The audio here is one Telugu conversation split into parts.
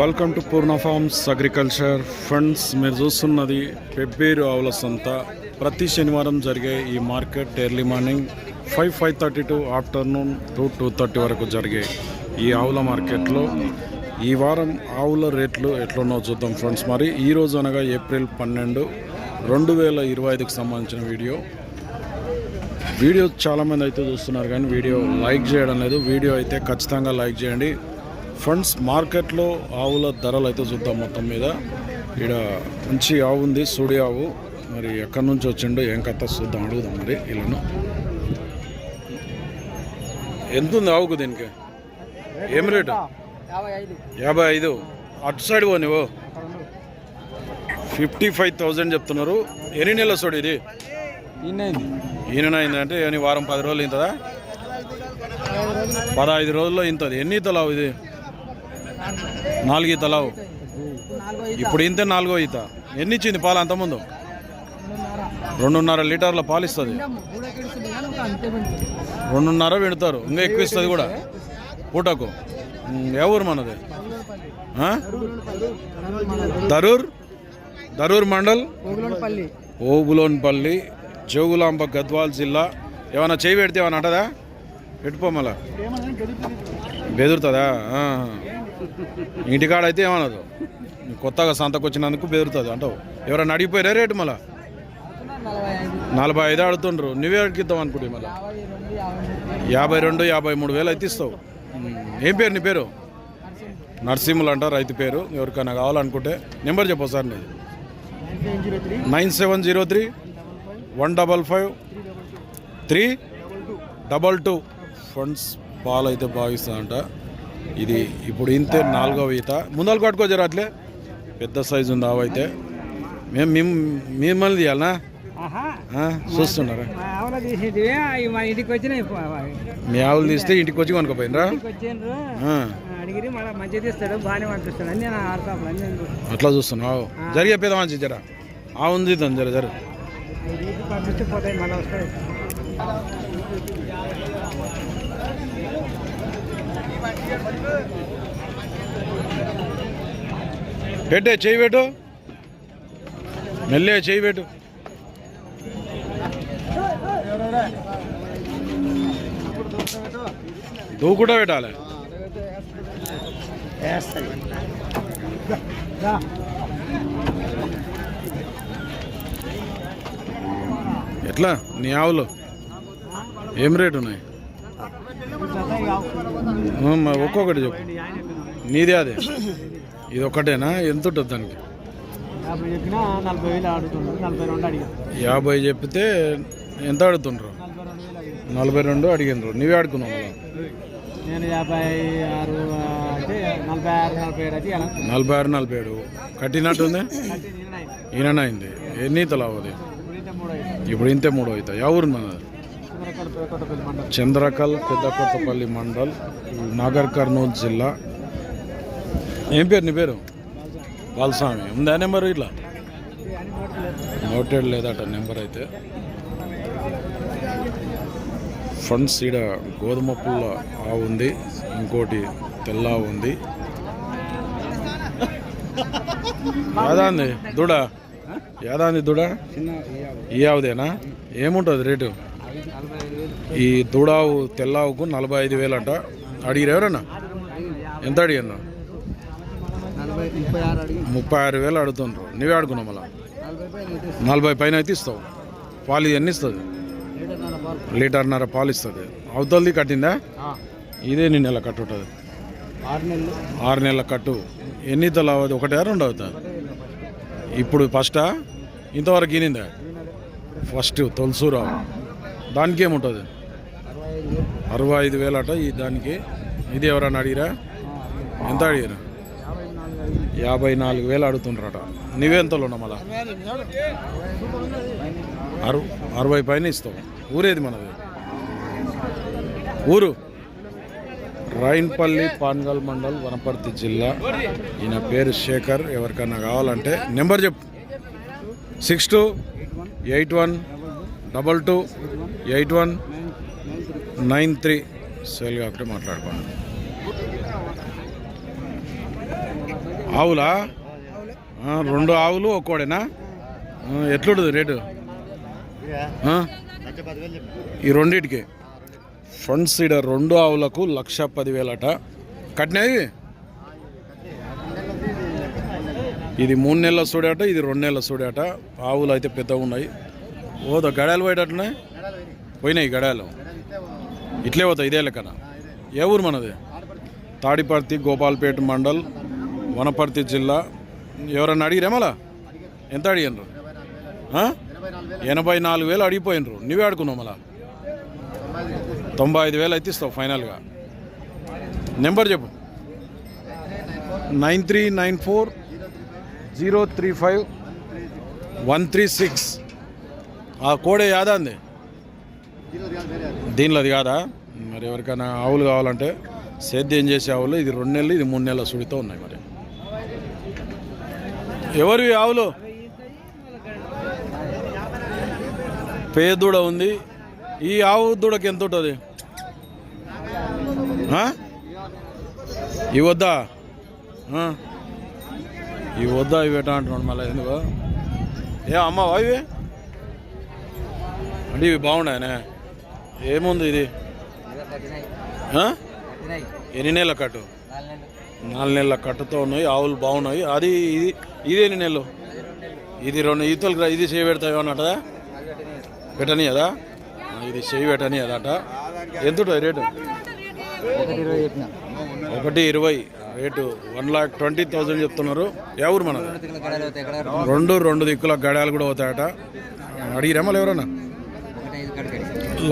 Welcome to Purna farms agriculture funds మీరు చూస్తున్నది పెబ్బేరు ఆవుల సంత. ప్రతి శనివారం జరిగే ఈ market early morning five five thirty to afternoon two two thirty వరకు జరిగే ఈ ఆవుల మార్కెట్లో. ఈ వారం ఆవుల రేట్లు ఎట్లున్నో చూద్దాం ఫ్రెండ్స్ మరి ఈ రోజు అనగా ఏప్రిల్ పన్నెండు రెండు వేల ఇరవై ఐదుకు సంబంధించిన వీడియో. వీడియో చాలామంది అయితే చూస్తున్నారు కానీ వీడియో లైక్ చేయడం లేదు. వీడియో అయితే ఖచ్చితంగా లైక్ చేయండి. ఫ్రెండ్స్ మార్కెట్లో ఆవుల ధరలు అయితే చూద్దాం మొత్తం మీద. ఇక్కడ మంచి ఆవు ఉంది సూడి ఆవు. మరి ఎక్కడి నుంచి వచ్చిండో ఏం కథ చూద్దాం అడుగుదాం మరి ఇలాను ఎంత ఉంది ఆవుకు దీనికి? ఏం రేటు? యాభై ఐదు. అటు సైడ్ పో నువ్వు. ఫిఫ్టీ ఫైవ్ థౌజండ్ చెప్తున్నారు. ఎన్ని నెలల సోడు ఇది? ఈయన అయిందంటే ఏమి వారం పది రోజులు ఇంతదా? పదహైదు రోజుల్లో ఇంతది. ఎన్ని ఇతలావు ఇది? నాలుగు ఈతలావు ఇప్పుడు ఇంతే నాలుగో ఈత. ఎన్ని ఇచ్చింది పాలు అంతకుముందు? రెండున్నర లీటర్ల పాలు ఇస్తుంది. రెండున్నర విడతారు ఇంకా ఎక్కువ ఇస్తుంది కూడా. పూటకు. ఎవరు మనది? దరూర్ దరూర్ మండల్? ఓగులోన్పల్లి. ఓబులోన్పల్లి జోగులాంబ గద్వాల్ జిల్లా. ఏమైనా చేయి పెడితే ఏమైనా అంటదా? పెట్టుకో బెదురుతుందా? ఇంటికాడ అయితే ఏమనదు. కొత్తగా సంతకు వచ్చినందుకు బెదురుతుంది అంటావు. ఎవరైనా అడిగిపోయారా రేటు మళ్ళా? నలభై ఐదు ఆడుతుండ్రు నువ్వే అడిగిద్దాం అనుకుంటే మళ్ళీ? యాభై రెండు యాభై మూడు వేలు అయితే ఇస్తావు. ఏం పేరు నీ పేరు? నరసింహులు అంట రైతు పేరు. ఎవరికైనా కావాలనుకుంటే నెంబర్ చెప్పు సార్ నీది. Nine seven zero three one double five three double two. Funds పాలు అయితే బాగిస్తుందంట ఇది ఇప్పుడు ఇంతే నాలుగవ ఈత. ముందలు కట్టుకో జర అట్లే. పెద్ద సైజు ఉంది ఆవైతే మేము మేము మిమ్మల్ని తీయాలనా? చూస్తున్నారా? మా ఆవులో తీస్తే ఇంటికి వచ్చి కొనుక్కపోయినరా? అట్లా చూస్తున్నావు జరిగే పెద్ద మంచి జర. ఉంది తను జర జర. పంపిస్తే పోతాయి మళ్ళీ వస్తాయి. పెట్టే చేయి పెట్టు. మెల్లే చేయి పెట్టు. నువ్వు కూడా పెట్టాలి. ఎట్లా? నీ ఆవులు ఏం రేటు ఉన్నాయి? ఒక్కొక్కటి చెప్పు. నీదే అదే. ఇది ఒక్కటేనా? ఎంత ఉంటుంది దానికి? యాభై చెప్తే ఎంత అడుగుతుండ్రు నలభై రెండు అడిగినరు నువ్వే అంటే నలభై ఆరు నలభై ఏడు కట్టినట్టుంది ఈయన అయింది. ఎన్ని తలావు అది? ఇప్పుడైతే మూడు ఐదు ఇప్పుడు ఇంతే మూడు అవుతాయి. ఎవరు మండలం చంద్రకల్ పెద్దకొత్తపల్లి మండల్. నాగర్ కర్నూలు జిల్లా. ఏం పేరు నీ పేరు? బాలస్వామి. ఉందా నెంబర్ ఇట్లా? నోటెడ్ లేదట నెంబర్ అయితే. ఫండ్స్ ఈడ గోధుమ పుల్ల ఆవు ఉంది ఇంకోటి తెల్ల ఉంది. యాదాంది దూడ? యాదాంది దూడ? ఈ ఆవుదేనా? ఏముంటుంది రేటు? ఈ దూడావు తెల్లావుకు నలభై ఐదు వేలు అంట. అడిగిరు ఎవరన్నా? ఎంత అడిగాను ముప్పై ఆరు వేలు అడుగుతుండ్రు. నువ్వే అడుగున్నావు మళ్ళా? నలభై పైన అయితే ఇస్తావు. పాలు ఎన్ని ఇస్తుంది. లీటర్న్నర పాలు ఇస్తుంది. అవతలది కట్టిందా? ఇదే నీ నెల కట్టు ఉంటుంది? ఆరు నెలలు. కట్టు. ఎన్ని తల అవుతుంది ఒకటే రెండు అవుతుంది ఇప్పుడు ఫస్టా? ఇంతవరకు ఈనిందా? ఫస్ట్ తొలసూరావు దానికి ఏముంటుంది అరవై ఐదు వేలు అట ఈ దానికి. ఇది ఎవరన్నా అడిగిరా? ఎంత అడిగిరా? యాభై నాలుగు వేలు అడుగుతుండ్రట. నువ్వెంతలో ఉన్నావు మళ్ళా? అరు అరవై పైన ఇస్తావు. ఊరేది మనది? ఊరు? రాయిన్పల్లి పాన్గల్ మండల్ వనపర్తి జిల్లా. ఈయన పేరు శేఖర్. ఎవరికైనా కావాలంటే నెంబర్ చెప్పు. Six two eight one double two eight one nine three sale కాకుండా మాట్లాడుకోండి. ఆవులా? రెండు ఆవులు ఒక్కోడేనా? ఎట్లుంటుంది రేటు? ఈ రెండింటికి. ఫ్రంట్ సీడర్ రెండు ఆవులకు లక్ష పదివేలట. కట్టినవి? ఇది మూడు నెలల సూడాట ఇది రెండు నెలల సూడాట. ఆవులు అయితే పెద్దగా ఉన్నాయి. ఓదో గడాలు పోయేటట్టున్నాయి పోయినాయి గడాలు ఇట్లే పోతాయి ఇదే లెక్కన ఏ ఊరు మనది? తాడిపర్తి గోపాల్పేట మండల్ వనపర్తి జిల్లా. ఎవరన్నా అడిగిరే మళ్ళా? ఎంత అడిగినరు ఎనభై నాలుగు వేలు అడిగిపోయినరు నువ్వే ఆడుకున్నావు మళ్ళా? తొంభై ఐదు వేలు అయితే ఇస్తావు ఫైనల్గా. నెంబర్ చెప్పు. Nine three nine four zero three five one three six. ఆ కోడే యాదా దీనిలో అది కాదా? మరి ఎవరికైనా ఆవులు కావాలంటే సేద్యం చేసే ఆవులు ఇది రెండు నెలలు ఇది మూడు నెలల సుడితో ఉన్నాయి మరి. ఎవరివి ఆవులు? పేదూడ ఉంది. ఈ ఆవు దూడకి ఎంత ఉంటుంది? ఈ ఇవి వద్దా ఈ ఇవి వద్దా ఇవి ఎట్టా అంటున్నాడు మళ్ళీ ఎందుకు? ఏ అమ్మ ఇవి అంటే ఇవి బాగున్నాయనే? ఏముంది ఇది? ఎన్ని నెలల కట్టు? నాలుగు నెలల కట్టుతో ఉన్నాయి ఆవులు బాగున్నాయి. అది ఇది ఇది ఎన్ని నెలలు? ఇది రెండు ఈతలు ఇది చేయి పెడతాయి అన్నట్టదా పెట్టని కదా ఇది చేయి పెట్టని అదట ఎంత రేటు? ఒకటి ఇరవై. Rate one lakh twenty thousand చెప్తున్నారు. ఎవరు మన రెండు రెండు దిక్కుల గడాలు కూడా అవుతాయట అడిగిరా మళ్ళీ ఎవరన్నా?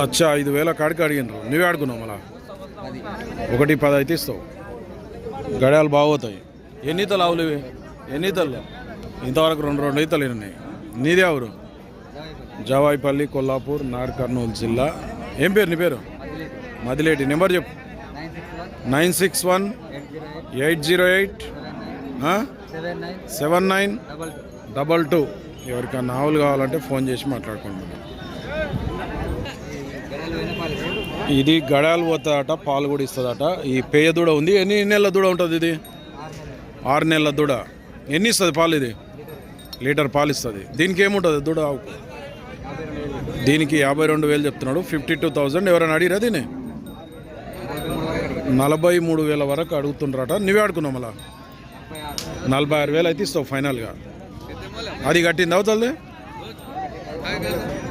లక్ష ఐదు వేల కాడికి అడిగినారు నువ్వే ఆడుకున్నావు మళ్ళా. ఒకటి పది అయితే ఇస్తావు. గడియాలు బాగోతాయి. ఎన్ని ఈతలు ఆవులు ఇవి? ఎన్ని ఈతలు? ఇంతవరకు రెండు రెండు ఈతలు ఉన్నాయి నీదే ఎవరు? జవాయిపల్లి కొల్లాపూర్ నాడ్ కర్నూలు జిల్లా. ఏం పేరు నీ పేరు? మదిలేటి. నెంబర్ చెప్పు. Nine six one eight zero eight seven nine double two. ఎవరికైనా ఆవులు కావాలంటే ఫోన్ చేసి మాట్లాడుకుంటున్నాను ఇది గడాలు పోతుందట పాలు కూడా ఇస్తుందట. ఈ పేయ దూడ ఉంది. ఎన్ని నెలల దూడ ఉంటుంది ఇది? ఆరు నెలల దూడ. ఎన్ని ఇస్తుంది పాలు ఇది? లీటర్ పాలు ఇస్తుంది. దీనికి ఏముంటుంది దూడ దీనికి యాభై రెండు వేలు చెప్తున్నాడు. Fifty two thousand. ఎవరైనా అడిగిరా దీన్ని? నలభై మూడు వేల వరకు అడుగుతుండ్రట. నువ్వే అడుగున్నావు మళ్ళా? నలభై ఆరు వేలు అయితే ఇస్తావు ఫైనల్గా. అది కట్టింది అవుతుంది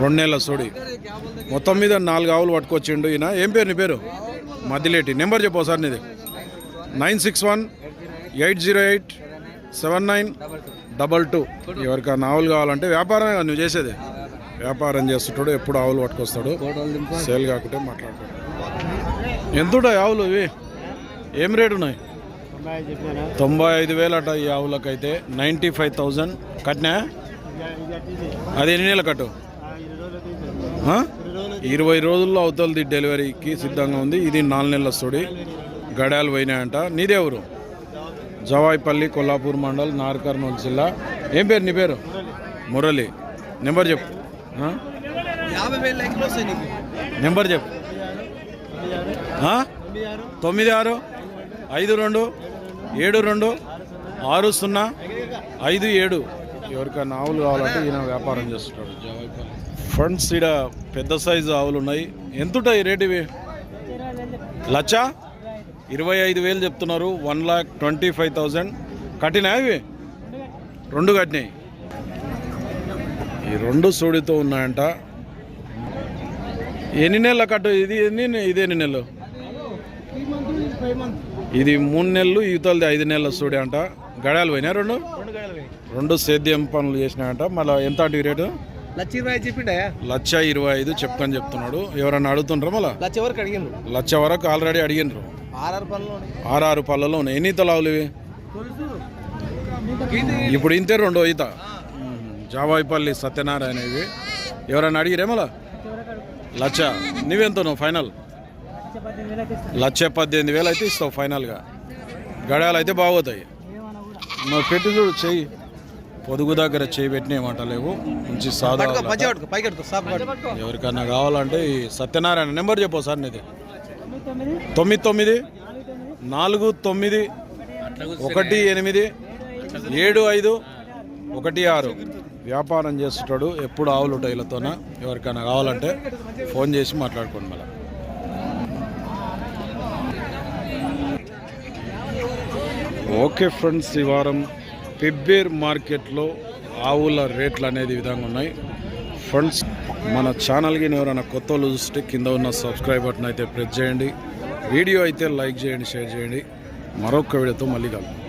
రెండు నెలల సోడి. మొత్తం మీద నాలుగు ఆవులు పట్టుకొచ్చిండు ఈయన. ఏం పేరు నీ పేరు? మదిలేటి నెంబర్ చెప్పు సార్ నీది. Nine six one eight zero eight seven nine double two. ఎవరికైనా ఆవులు కావాలంటే వ్యాపారమే నువ్వు చేసేది. వ్యాపారం చేస్తుంటాడు ఎప్పుడు ఆవులు పట్టుకొస్తాడు. సేల్ కాకుంటే మాట్లాడతాడు ఎంత ఉంటాయి ఆవులు ఇవి? ఏం రేటు ఉన్నాయి? తొంభై ఐదు తొంభై ఐదు వేలు అట ఈ ఆవులకైతే నైంటీ ఫైవ్ థౌజండ్. కట్నా అది ఎన్ని నెలలు కట్టు? ఇరవై రోజుల్లో అవుతుంది డెలివరీకి సిద్ధంగా ఉంది. ఇది నాలుగు నెలల స్టోడి గడాలు పోయినాయంట. నీదేవరు జవాయిపల్లి కొల్లాపూర్ మండల్ నార్ కర్నూలు జిల్లా. ఏం పేరు నీ పేరు? మురళి. నెంబర్ చెప్పు. నెంబర్ చెప్పు? తొమ్మిది ఆరు ఐదు రెండు ఏడు రెండు ఆరు సున్నా ఐదు ఏడు. ఎవరికైనా ఆవులు కావాలంటే ఈయన వ్యాపారం చేస్తున్నాడు ఫ్రెండ్స్ ఫ్రంట్స్ ఈడ పెద్ద సైజు ఆవులు ఉన్నాయి. ఎంతుంటాయి రేట్ రేటు ఇవి? లచ్చ? ఇరవై ఐదు వేలు చెప్తున్నారు. One lakh twenty five thousand. కట్టినా ఇవి? రెండు కట్టినాయి. ఈ రెండు సూడితో ఉన్నాయంట. ఎన్ని నెలల కట్టు? ఇది ఎన్ని ఇది ఎన్ని నెలలు? ఇది మూడు నెలలు యువతలది ఐదు నెలల సూడి అంట. గడాలు పోయినా రెండు? రెండు సేద్యం పనులు చేసినాయంట. మళ్ళీ ఎంత అంటే రేటు? లక్ష ఇరవై ఐదు చెప్పిండే లక్ష ఇరవై ఐదు చెప్తాను చెప్తున్నాడు. ఎవరన్నా అడుగుతుండ్రా మళ్ళా? లక్ష వరకు అడిగిండ్రు? లక్ష వరకు ఆల్రెడీ అడిగినరు ఆర్ఆర్ పనులు ఆరు పళ్ళలో ఉన్నాయి. ఎన్ని తలావులు ఇవి? ఇప్పుడు ఇంతే రెండో ఈత. జావాయిపల్లి సత్యనారాయణ ఇవి. ఎవరైనా అడిగిరే మళ్ళా? లచ్చ. నువ్వెంత నువ్వు ఫైనల్? లక్ష పద్దెనిమిది వేలు అయితే ఇస్తావు ఫైనల్గా. గడాలు అయితే బాగోతాయి. నువ్వు పెట్టి చూడు చెయ్యి. పొదుగు దగ్గర చేయి పెట్టిన ఏమంట లేవు. మంచి సాదా పట్టుకో ఎవరికన్నా కావాలంటే ఈ సత్యనారాయణ నెంబర్ చెప్పు సార్ నీది. తొమ్మిది తొమ్మిది. నాలుగు తొమ్మిది. ఒకటి ఎనిమిది. ఏడు ఐదు. ఒకటి ఆరు. వ్యాపారం చేస్తుంటాడు ఎప్పుడు ఆవులు టైలతోన ఎవరికైనా కావాలంటే ఫోన్ చేసి మాట్లాడుకోండి మళ్ళీ. ఓకే ఫ్రెండ్స్ ఈ వారం పెబ్బేర్ మార్కెట్లో ఆవుల రేట్లు అనేది విధంగా ఉన్నాయి. ఫ్రెండ్స్ మన ఛానల్కి ఎవరైనా కొత్త వాళ్ళు చూస్తే కింద ఉన్న సబ్స్క్రైబ్ బటన్ అయితే ప్రెస్ చేయండి. వీడియో అయితే లైక్ చేయండి షేర్ చేయండి. మరొక వీడియోతో మళ్ళీ కలుగుతాం